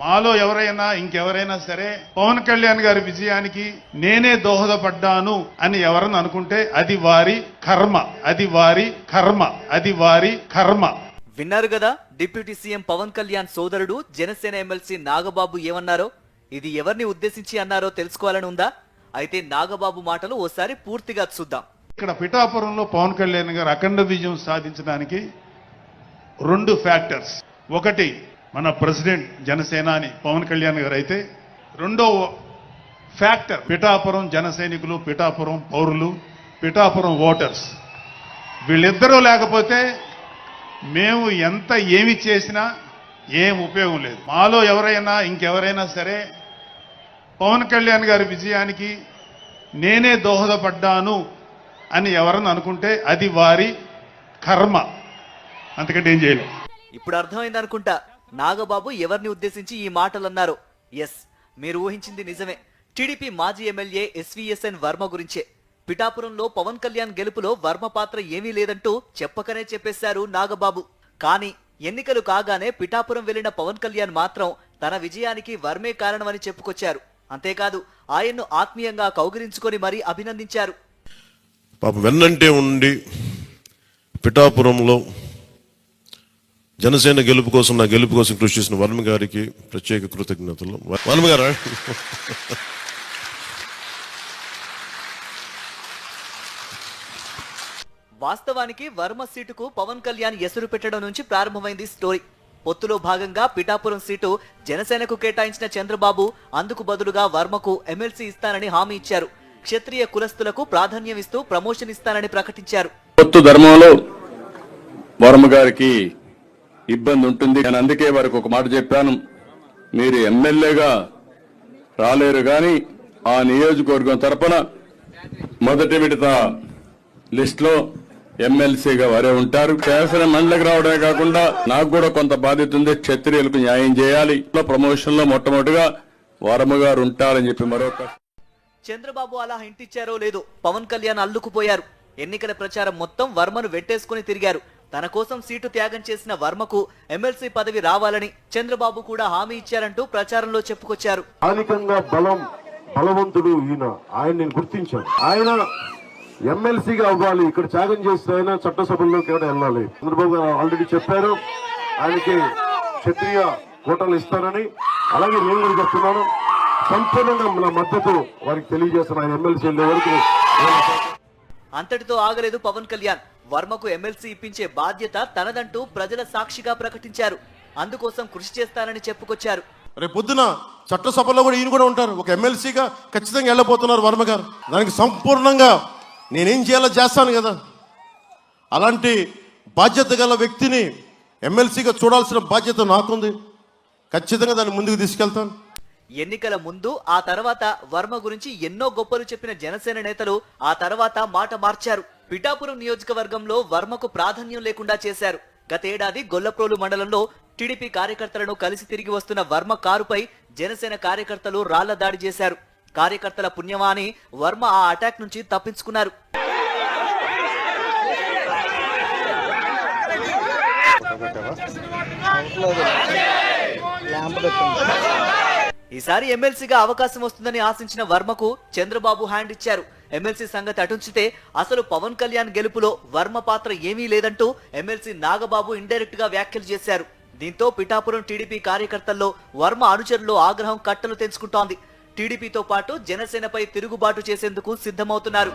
మాలో ఎవరైనా ఇంకెవరైనా సరే పవన్ కళ్యాణ్ గారి విజయానికి నేనే దోహదపడ్డాను అని ఎవరన్నా అనుకుంటే అది వారి కర్మ అది వారి కర్మ అది వారి కర్మ. విన్నారు కదా డిప్యూటీ సీఎం పవన్ కళ్యాణ్ సోదరుడు జనసేన ఎమ్మెల్సీ నాగబాబు ఏమన్నారో? ఇది ఎవరిని ఉద్దేశించి అన్నారో తెలుసుకోవాలని ఉందా? అయితే నాగబాబు మాటలు ఓసారి పూర్తిగా చూద్దాం. ఇక్కడ పిఠాపురంలో పవన్ కళ్యాణ్ గారు అఖండ విజయం సాధించడానికి రెండు ఫ్యాక్టర్స్. ఒకటి మన ప్రెసిడెంట్ జనసేనాని పవన్ కళ్యాణ్ గారు అయితే రెండో ఫ్యాక్టర్. పిఠాపురం జన సైనికులు పిఠాపురం పౌరులు పిఠాపురం ఓటర్స్. వీళ్ళిద్దరూ లేకపోతే మేము ఎంత ఏమి చేసినా ఏం ఉపయోగం లేదు. మాలో ఎవరైనా ఇంకెవరైనా సరే పవన్ కళ్యాణ్ గారి విజయానికి నేనే దోహదపడ్డాను అని ఎవరన్నా అనుకుంటే అది వారి కర్మ. అంతకంటే ఏం చేయలేం. ఇప్పుడు అర్థమైంది అనుకుంటా నాగబాబు ఎవరిని ఉద్దేశించి ఈ మాటలు అన్నారు ఎస్ మీరు ఊహించింది నిజమే. టీడీపీ మాజీ ఎమ్మెల్యే ఎస్వీఎస్ఎన్ వర్మ గురించే. పిఠాపురంలో పవన్ కళ్యాణ్ గెలుపులో వర్మ పాత్ర ఏమీ లేదంటూ చెప్పకనే చెప్పేశారు నాగబాబు. కానీ ఎన్నికలు కాగానే పిఠాపురం వెళ్ళిన పవన్ కళ్యాణ్ మాత్రం తన విజయానికి వర్మే కారణమని చెప్పుకొచ్చారు. అంతేకాదు ఆయన్ను ఆత్మీయంగా కౌగిలించుకొని మరీ అభినందించారు. పాప వెన్నంటే ఉండి పిఠాపురంలో జనసేన గెలుపు కోసం నా గెలుపు కోసం కృషి చేసిన వర్మ గారికి ప్రత్యేక కృతజ్ఞతలు. వర్మ గారా? వాస్తవానికి వర్మ సీటుకు పవన్ కళ్యాణ్ ఎసురు పెట్టడం నుంచి ప్రారంభమైంది స్టోరీ. పొత్తులో భాగంగా పిఠాపురం సీటు జనసేనకు కేటాయించిన చంద్రబాబు అందుకు బదులుగా వర్మకు ఎమ్మెల్సీ ఇస్తానని హామీ ఇచ్చారు. క్షత్రియ కులస్తులకు ప్రాధాన్యం ఇస్తూ ప్రమోషన్ ఇస్తానని ప్రకటించారు. పొత్తు ధర్మంలో వర్మ గారికి ఇబ్బంది ఉంటుంది. నేను అందుకే వారికి ఒక మాట చెప్పాను. మీరు ఎమ్మెల్యేగా రాలేరు కానీ ఆ నియోజకవర్గం తరపున మొదటి విడత లిస్ట్లో ఎమ్మెల్సీగా వారే ఉంటారు. శాసన మండలికి రావడమే కాకుండా నాకు కూడా కొంత బాధ్యత ఉంది. క్షత్రియులకు న్యాయం చేయాలి. ప్రమోషన్లో మొట్టమొదటిగా వర్మ గారు ఉంటారని చెప్పి మరొక చంద్రబాబు అలా ఇంటిచ్చారో లేదో పవన్ కళ్యాణ్ అల్లుకుపోయారు. ఎన్నికల ప్రచారం మొత్తం వర్మను వెట్టేసుకుని తిరిగారు. తన కోసం సీటు త్యాగం చేసిన వర్మకు ఎమ్మెల్సీ పదవి రావాలని చంద్రబాబు కూడా హామీ ఇచ్చారంటూ ప్రచారంలో చెప్పుకొచ్చారు. స్థానికంగా బలం బలవంతుడు ఈయన. ఆయన నేను గుర్తించాను. ఆయన ఎమ్మెల్సీగా అవ్వాలి. ఇక్కడ త్యాగం చేసిన ఆయన చట్టసభల్లోకి కూడా వెళ్ళాలి. చంద్రబాబు గారు ఆల్రెడీ చెప్పారు. ఆయనకి క్షత్రియ కోటలు ఇస్తానని. అలాగే నేను కూడా చెప్తున్నాను. సంపూర్ణంగా నా మద్దతు వారికి తెలియజేస్తున్న ఆయన ఎమ్మెల్సీ వరకు అంతటితో ఆగలేదు పవన్ కళ్యాణ్. వర్మకు ఎమ్మెల్సీ ఇప్పించే బాధ్యత తనదంటూ ప్రజల సాక్షిగా ప్రకటించారు. అందుకోసం కృషి చేస్తానని చెప్పుకొచ్చారు. రేపు పొద్దున చట్టసభలో కూడా ఈయన కూడా ఉంటారు. ఒక ఎమ్మెల్సీగా ఖచ్చితంగా వెళ్ళబోతున్నారు వర్మ గారు. దానికి సంపూర్ణంగా నేనేం చేయాలో చేస్తాను కదా. అలాంటి బాధ్యత గల వ్యక్తిని ఎమ్మెల్సీగా చూడాల్సిన బాధ్యత నాకుంది. ఖచ్చితంగా దాన్ని ముందుకు తీసుకెళ్తాను. ఎన్నికల ముందు ఆ తర్వాత వర్మ గురించి ఎన్నో గొప్పలు చెప్పిన జనసేన నేతలు ఆ తర్వాత మాట మార్చారు. పిఠాపురం నియోజకవర్గంలో వర్మకు ప్రాధాన్యం లేకుండా చేశారు. గతేడాది గొల్లప్రోలు మండలంలో టీడీపీ కార్యకర్తలను కలిసి తిరిగి వస్తున్న వర్మ కారుపై జనసేన కార్యకర్తలు రాళ్ళ దాడి చేశారు. కార్యకర్తల పుణ్యమా అని వర్మ ఆ అటాక్ నుంచి తప్పించుకున్నారు. ఈసారి ఎమ్మెల్సీగా అవకాశం వస్తుందని ఆశించిన వర్మకు చంద్రబాబు హ్యాండ్ ఇచ్చారు. ఎమ్మెల్సీ సంగతి అటుంచితే అసలు పవన్ కళ్యాణ్ గెలుపులో వర్మ పాత్ర ఏమీ లేదంటూ ఎమ్మెల్సీ నాగబాబు ఇండైరెక్ట్గా వ్యాఖ్యలు చేశారు. దీంతో పిఠాపురం టీడీపీ కార్యకర్తల్లో వర్మ అనుచరులు ఆగ్రహం కట్టలు తెంచుకుంటోంది. టీడీపీతో పాటు జనసేనపై తిరుగుబాటు చేసేందుకు సిద్ధమవుతున్నారు.